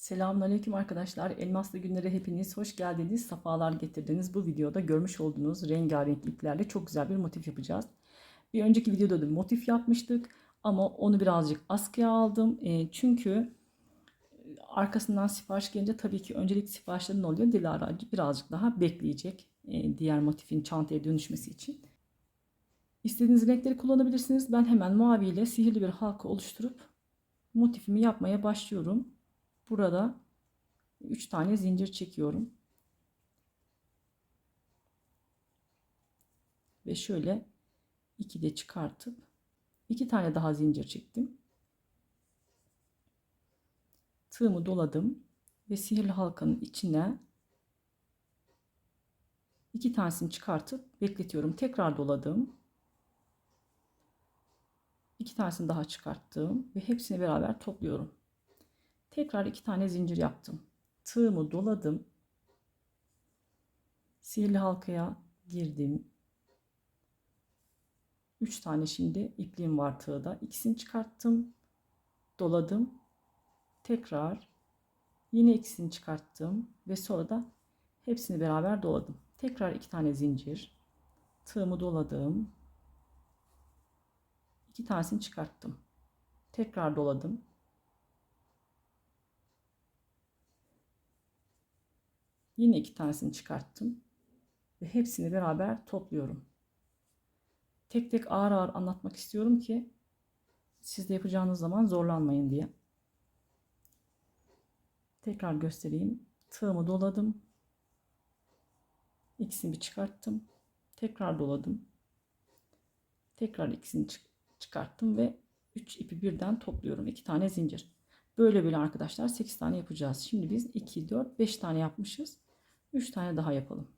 Selamünaleyküm arkadaşlar. Elmaslı günlere hepiniz hoş geldiniz. Safalar getirdiniz. Bu videoda görmüş olduğunuz rengarenk iplerle çok güzel bir motif yapacağız. Bir önceki videoda da motif yapmıştık ama onu birazcık askıya aldım. E, çünkü arkasından sipariş gelince tabii ki öncelik siparişlerin oluyor. Dilara birazcık daha bekleyecek e, diğer motifin çantaya dönüşmesi için. İstediğiniz renkleri kullanabilirsiniz. Ben hemen mavi ile sihirli bir halka oluşturup motifimi yapmaya başlıyorum. Burada 3 tane zincir çekiyorum. Ve şöyle 2 de çıkartıp 2 tane daha zincir çektim. Tığımı doladım ve sihirli halkanın içine iki tanesini çıkartıp bekletiyorum. Tekrar doladım. İki tanesini daha çıkarttım ve hepsini beraber topluyorum. Tekrar iki tane zincir yaptım. Tığımı doladım. Sihirli halkaya girdim. Üç tane şimdi ipliğim var tığda. İkisini çıkarttım. Doladım. Tekrar yine ikisini çıkarttım ve sonra da hepsini beraber doladım. Tekrar iki tane zincir. Tığımı doladım. İki tanesini çıkarttım. Tekrar doladım. Yine iki tanesini çıkarttım. Ve hepsini beraber topluyorum. Tek tek ağır ağır anlatmak istiyorum ki siz de yapacağınız zaman zorlanmayın diye. Tekrar göstereyim. Tığımı doladım. İkisini bir çıkarttım. Tekrar doladım. Tekrar ikisini çıkarttım ve 3 ipi birden topluyorum. 2 tane zincir. Böyle böyle arkadaşlar 8 tane yapacağız. Şimdi biz 2, 4, 5 tane yapmışız. 3 tane daha yapalım.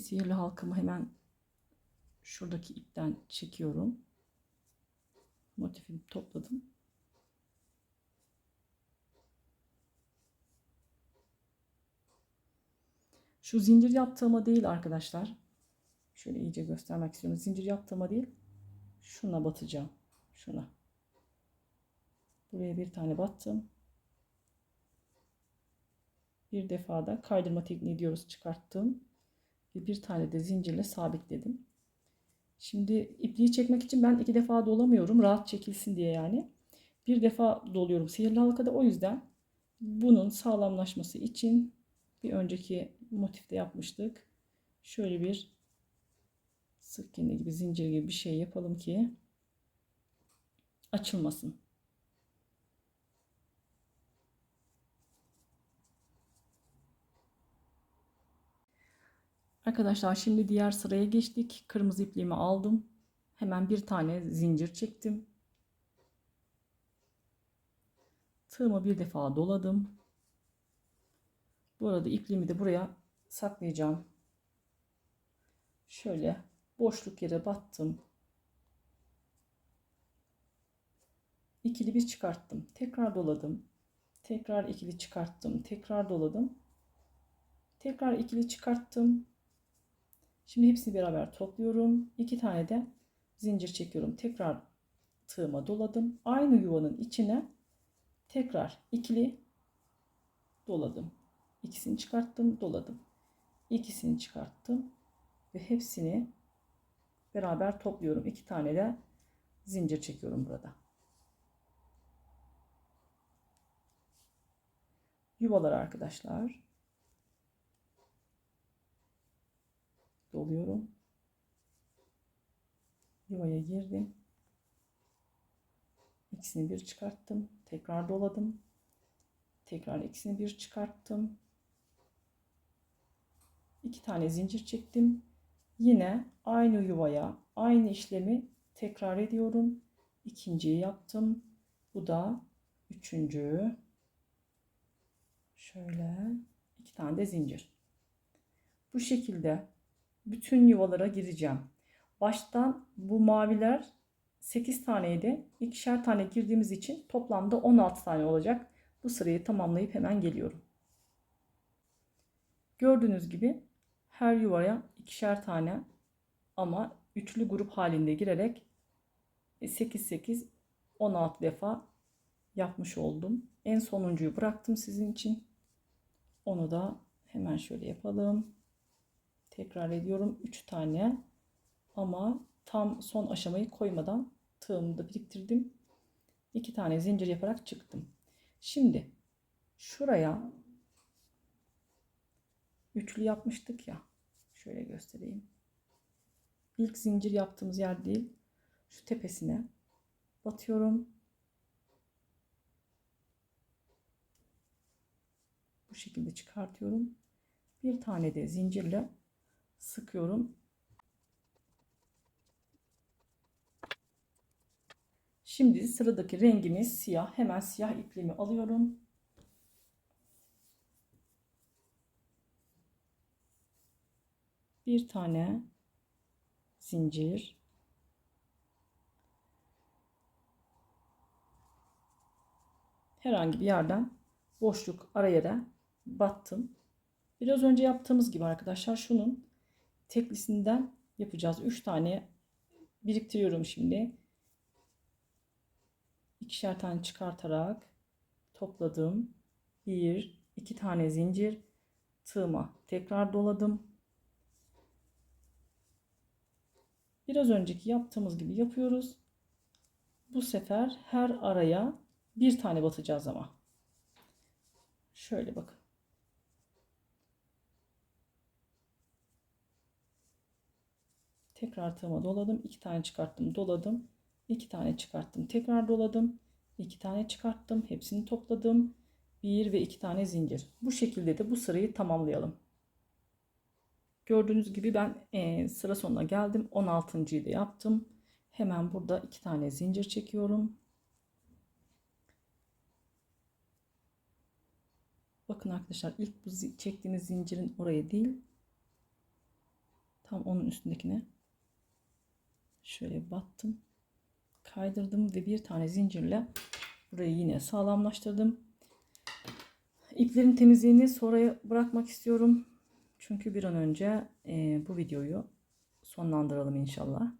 Sihirli halkamı hemen şuradaki ipten çekiyorum. Motifimi topladım. Şu zincir yaptığıma değil arkadaşlar. Şöyle iyice göstermek istiyorum. Zincir yaptığıma değil. Şuna batacağım. Şuna. Buraya bir tane battım. Bir defa da kaydırma tekniği diyoruz çıkarttım. Ve bir tane de zincirle sabitledim. Şimdi ipliği çekmek için ben iki defa dolamıyorum. Rahat çekilsin diye yani. Bir defa doluyorum sihirli halkada. O yüzden bunun sağlamlaşması için bir önceki motifte yapmıştık. Şöyle bir sık iğne gibi zincir gibi bir şey yapalım ki açılmasın. Arkadaşlar şimdi diğer sıraya geçtik. Kırmızı ipliğimi aldım. Hemen bir tane zincir çektim. Tığımı bir defa doladım. Bu arada ipliğimi de buraya saklayacağım. Şöyle boşluk yere battım. İkili bir çıkarttım. Tekrar doladım. Tekrar ikili çıkarttım. Tekrar doladım. Tekrar ikili çıkarttım. Şimdi hepsini beraber topluyorum. İki tane de zincir çekiyorum. Tekrar tığıma doladım. Aynı yuvanın içine tekrar ikili doladım. İkisini çıkarttım, doladım. İkisini çıkarttım ve hepsini beraber topluyorum. İki tane de zincir çekiyorum burada. Yuvalar arkadaşlar. Doluyorum. Yuvaya girdim. İkisini bir çıkarttım. Tekrar doladım. Tekrar ikisini bir çıkarttım. İki tane zincir çektim. Yine aynı yuvaya aynı işlemi tekrar ediyorum. İkinciyi yaptım. Bu da üçüncü. Şöyle iki tane de zincir. Bu şekilde bütün yuvalara gireceğim. Baştan bu maviler 8 taneydi. İkişer tane girdiğimiz için toplamda 16 tane olacak. Bu sırayı tamamlayıp hemen geliyorum. Gördüğünüz gibi her yuvaya ikişer tane ama üçlü grup halinde girerek 8 8 16 defa yapmış oldum. En sonuncuyu bıraktım sizin için. Onu da hemen şöyle yapalım. Tekrar ediyorum 3 tane ama tam son aşamayı koymadan tığımı da biriktirdim. 2 tane zincir yaparak çıktım. Şimdi şuraya üçlü yapmıştık ya. Şöyle göstereyim. İlk zincir yaptığımız yer değil. Şu tepesine batıyorum. Bu şekilde çıkartıyorum. Bir tane de zincirle sıkıyorum. Şimdi sıradaki rengimiz siyah. Hemen siyah ipliğimi alıyorum. Bir tane zincir. Herhangi bir yerden boşluk araya da battım. Biraz önce yaptığımız gibi arkadaşlar şunun teklisinden yapacağız. 3 tane biriktiriyorum şimdi. İkişer tane çıkartarak topladım. 1 2 tane zincir tığıma tekrar doladım. Biraz önceki yaptığımız gibi yapıyoruz. Bu sefer her araya bir tane batacağız ama. Şöyle bakın. Tekrar tığıma doladım. iki tane çıkarttım. Doladım. iki tane çıkarttım. Tekrar doladım. iki tane çıkarttım. Hepsini topladım. Bir ve iki tane zincir. Bu şekilde de bu sırayı tamamlayalım. Gördüğünüz gibi ben e, sıra sonuna geldim. 16.yı da yaptım. Hemen burada iki tane zincir çekiyorum. Bakın arkadaşlar ilk bu çektiğiniz zincirin oraya değil. Tam onun üstündekine şöyle battım. Kaydırdım ve bir tane zincirle burayı yine sağlamlaştırdım. İplerin temizliğini sonraya bırakmak istiyorum. Çünkü bir an önce e, bu videoyu sonlandıralım inşallah.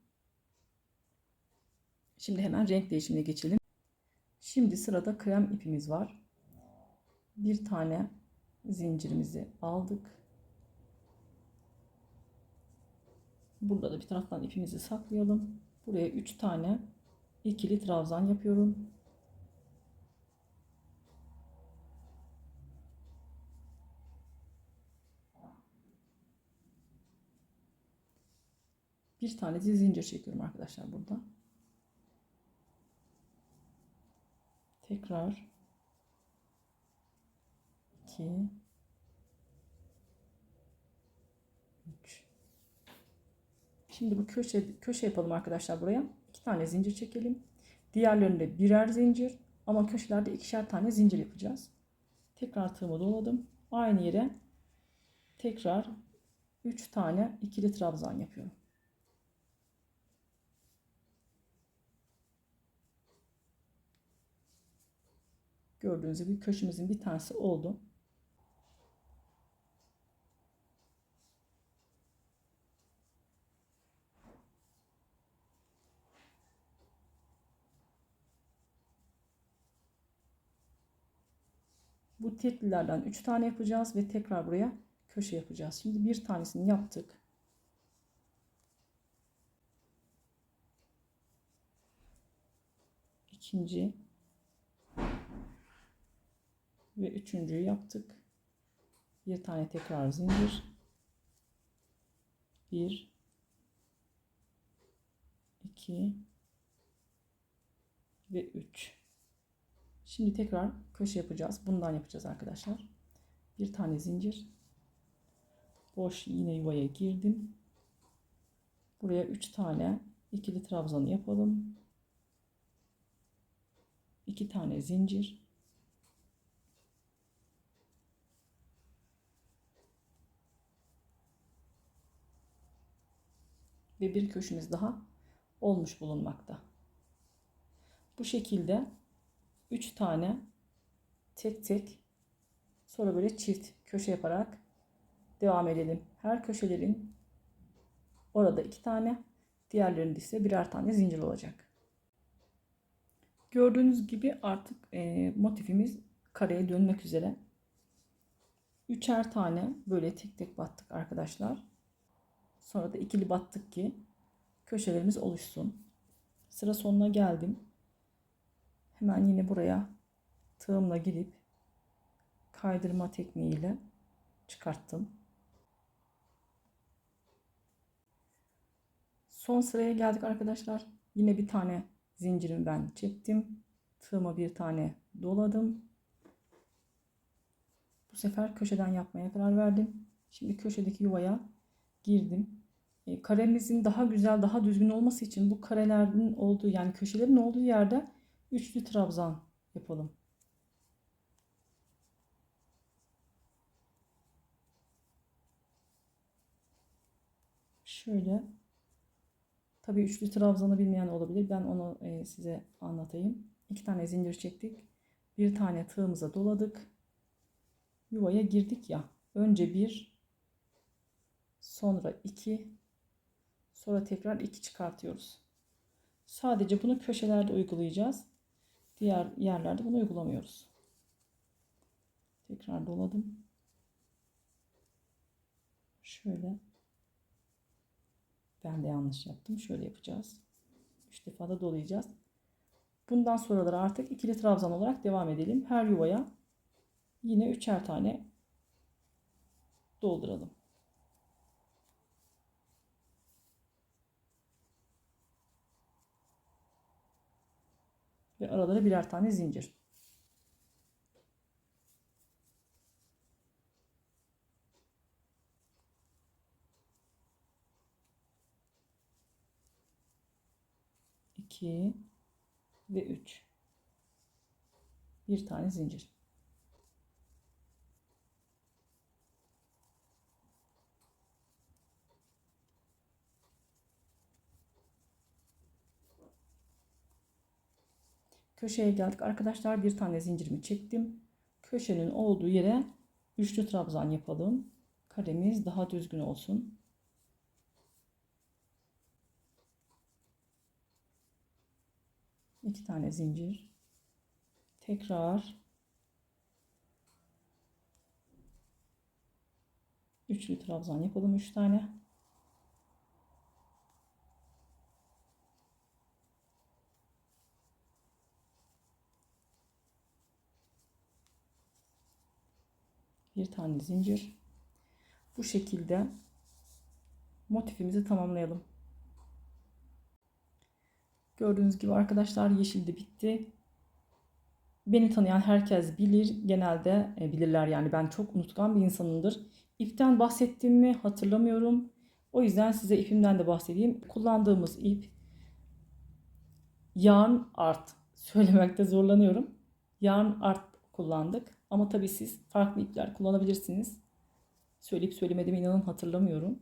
Şimdi hemen renk değişimine geçelim. Şimdi sırada krem ipimiz var. Bir tane zincirimizi aldık. Burada da bir taraftan ipimizi saklayalım. Buraya 3 tane ikili trabzan yapıyorum. Bir tane zincir çekiyorum arkadaşlar burada. Tekrar 2 3 Şimdi bu köşe köşe yapalım arkadaşlar buraya. İki tane zincir çekelim. Diğerlerinde birer zincir ama köşelerde ikişer tane zincir yapacağız. Tekrar tığımı doladım. Aynı yere tekrar 3 tane ikili trabzan yapıyorum. Gördüğünüz gibi köşemizin bir tanesi oldu. Bu teklilerden 3 tane yapacağız ve tekrar buraya köşe yapacağız. Şimdi bir tanesini yaptık. İkinci ve üçüncüyü yaptık. Bir tane tekrar zincir. Bir, iki ve üç. Şimdi tekrar köşe yapacağız. Bundan yapacağız arkadaşlar. Bir tane zincir. Boş yine yuvaya girdim. Buraya üç tane ikili trabzanı yapalım. İki tane zincir. Ve bir köşemiz daha olmuş bulunmakta. Bu şekilde 3 tane tek tek sonra böyle çift köşe yaparak devam edelim. Her köşelerin orada iki tane, diğerlerinde ise birer tane zincir olacak. Gördüğünüz gibi artık e, motifimiz kareye dönmek üzere. Üçer tane böyle tek tek battık arkadaşlar. Sonra da ikili battık ki köşelerimiz oluşsun. Sıra sonuna geldim. Hemen yine buraya tığımla gidip kaydırma tekniğiyle çıkarttım. Son sıraya geldik arkadaşlar. Yine bir tane zincirimi ben çektim. Tığıma bir tane doladım. Bu sefer köşeden yapmaya karar verdim. Şimdi köşedeki yuvaya girdim. E, karemizin daha güzel, daha düzgün olması için bu karelerin olduğu yani köşelerin olduğu yerde üçlü trabzan yapalım. Şöyle tabii üçlü trabzanı bilmeyen olabilir. Ben onu e, size anlatayım. İki tane zincir çektik. Bir tane tığımıza doladık. Yuvaya girdik ya. Önce bir, sonra iki, sonra tekrar iki çıkartıyoruz. Sadece bunu köşelerde uygulayacağız. Diğer yerlerde bunu uygulamıyoruz. Tekrar doladım. Şöyle. Ben de yanlış yaptım. Şöyle yapacağız. Üç defa da dolayacağız. Bundan sonraları artık ikili trabzan olarak devam edelim. Her yuvaya yine üçer tane dolduralım. Ve aralara birer tane zincir. İki ve üç. Bir tane zincir. Köşeye geldik. Arkadaşlar bir tane zincirimi çektim. Köşenin olduğu yere üçlü trabzan yapalım. Karemiz daha düzgün olsun. İki tane zincir. Tekrar üçlü trabzan yapalım. Üç tane. Bir tane zincir. Bu şekilde motifimizi tamamlayalım. Gördüğünüz gibi arkadaşlar yeşil de bitti. Beni tanıyan herkes bilir. Genelde e, bilirler yani ben çok unutkan bir insanımdır. İpten bahsettiğimi hatırlamıyorum. O yüzden size ipimden de bahsedeyim. Kullandığımız ip yarn art. Söylemekte zorlanıyorum. Yarn art kullandık. Ama tabii siz farklı ipler kullanabilirsiniz. Söyleyip söylemediğimi inanın hatırlamıyorum.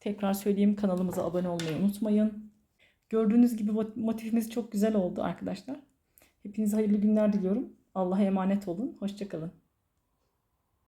Tekrar söyleyeyim kanalımıza abone olmayı unutmayın. Gördüğünüz gibi motifimiz çok güzel oldu arkadaşlar. Hepinize hayırlı günler diliyorum. Allah'a emanet olun. Hoşçakalın.